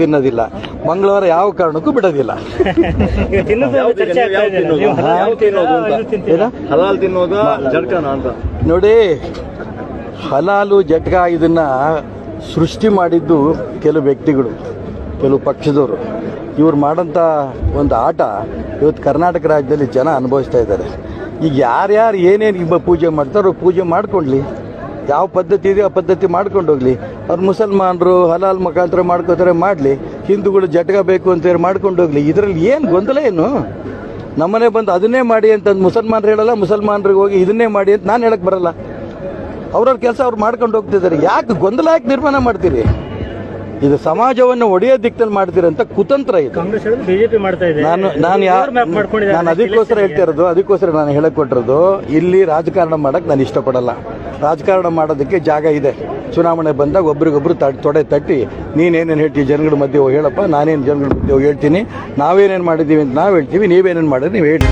ತಿನ್ನೋದಿಲ್ಲ. ಮಂಗಳವಾರ ಯಾವ ಕಾರಣಕ್ಕೂ ಬಿಡೋದಿಲ್ಲ. ಹಲಾಲ್ ತಿನ್ನೋದು ಜಡ್ಕನ ಅಂತ? ನೋಡಿ ಹಲಾಲು ಜಟ್ಕ ಇದನ್ನ ಸೃಷ್ಟಿ ಮಾಡಿದ್ದು ಕೆಲವು ವ್ಯಕ್ತಿಗಳು ಕೆಲವು ಪಕ್ಷದವರು. ಇವ್ರು ಮಾಡೋಂಥ ಒಂದು ಆಟ ಇವತ್ತು ಕರ್ನಾಟಕ ರಾಜ್ಯದಲ್ಲಿ ಜನ ಅನುಭವಿಸ್ತಾ ಇದ್ದಾರೆ. ಈಗ ಯಾರ್ಯಾರು ಏನೇನು ಪೂಜೆ ಮಾಡ್ತಾರೋ ಪೂಜೆ ಮಾಡ್ಕೊಳ್ಳಿ ಯಾವ ಪದ್ಧತಿ ಇದೆಯೋ ಆ ಪದ್ಧತಿ ಮಾಡ್ಕೊಂಡು ಹೋಗ್ಲಿ. ಅವ್ರು ಮುಸಲ್ಮಾನರು ಹಲಾಲ್ ಮುಖಾಂತರ ಮಾಡ್ಕೋತಾರೆ ಮಾಡಲಿ. ಹಿಂದೂಗಳು ಜಟಗ ಬೇಕು ಅಂತ ಹೇಳಿ ಮಾಡ್ಕೊಂಡು ಹೋಗ್ಲಿ. ಇದರಲ್ಲಿ ಏನು ಗೊಂದಲ ಏನು? ನಮ್ಮನೆ ಬಂದು ಅದನ್ನೇ ಮಾಡಿ ಅಂತ ಮುಸಲ್ಮಾನರು ಹೇಳಲ್ಲ ಮುಸಲ್ಮಾನರಿಗೆ ಹೋಗಿ ಇದನ್ನೇ ಮಾಡಿ ಅಂತ ನಾನು ಹೇಳಕ್ ಬರಲ್ಲ. ಅವ್ರವ್ರ ಕೆಲಸ ಅವ್ರು ಮಾಡ್ಕೊಂಡು ಹೋಗ್ತಿದ್ದಾರೆ. ಯಾಕೆ ಗೊಂದಲ ಯಾಕೆ ನಿರ್ಮಾಣ ಮಾಡ್ತೀರಿ? ಇದು ಸಮಾಜವನ್ನು ಒಡೆಯೋ ದಿಕ್ಕಲ್ಲಿ ಮಾಡ್ತೀರಂತ ಕುತಂತ್ರ ಇದು. ನಾನು ನಾನು ನಾನು ಅದಕ್ಕೋಸ್ಕರ ಹೇಳ್ತಿರೋದು ಅದಕ್ಕೋಸ್ಕರ ನಾನು ಹೇಳಕ್ ಕೊಟ್ಟಿರೋದು ಇಲ್ಲಿ ರಾಜಕಾರಣ ಮಾಡಕ್ ನಾನು ಇಷ್ಟಪಡಲ್ಲ. ರಾಜಕಾರಣ ಮಾಡೋದಕ್ಕೆ ಜಾಗ ಇದೆ. ಚುನಾವಣೆ ಬಂದಾಗ ಒಬ್ರಿಗೊಬ್ರು ತಡ್ ತಟ್ಟಿ, ನೀನೇನೇನು ಹೇಳ್ತೀವಿ ಜನಗಳ ಮಧ್ಯೆ ಹೋಗಿ ಹೇಳಪ್ಪ, ನಾನೇನು ಜನಗಳ ಮಧ್ಯೆ ಹೇಳ್ತೀನಿ. ನಾವೇನೇನು ಮಾಡಿದ್ದೀವಿ ಅಂತ ನಾವು ಹೇಳ್ತೀವಿ, ನೀವೇನೇನು ಮಾಡಿದ್ರೆ ನೀವು ಹೇಳಿ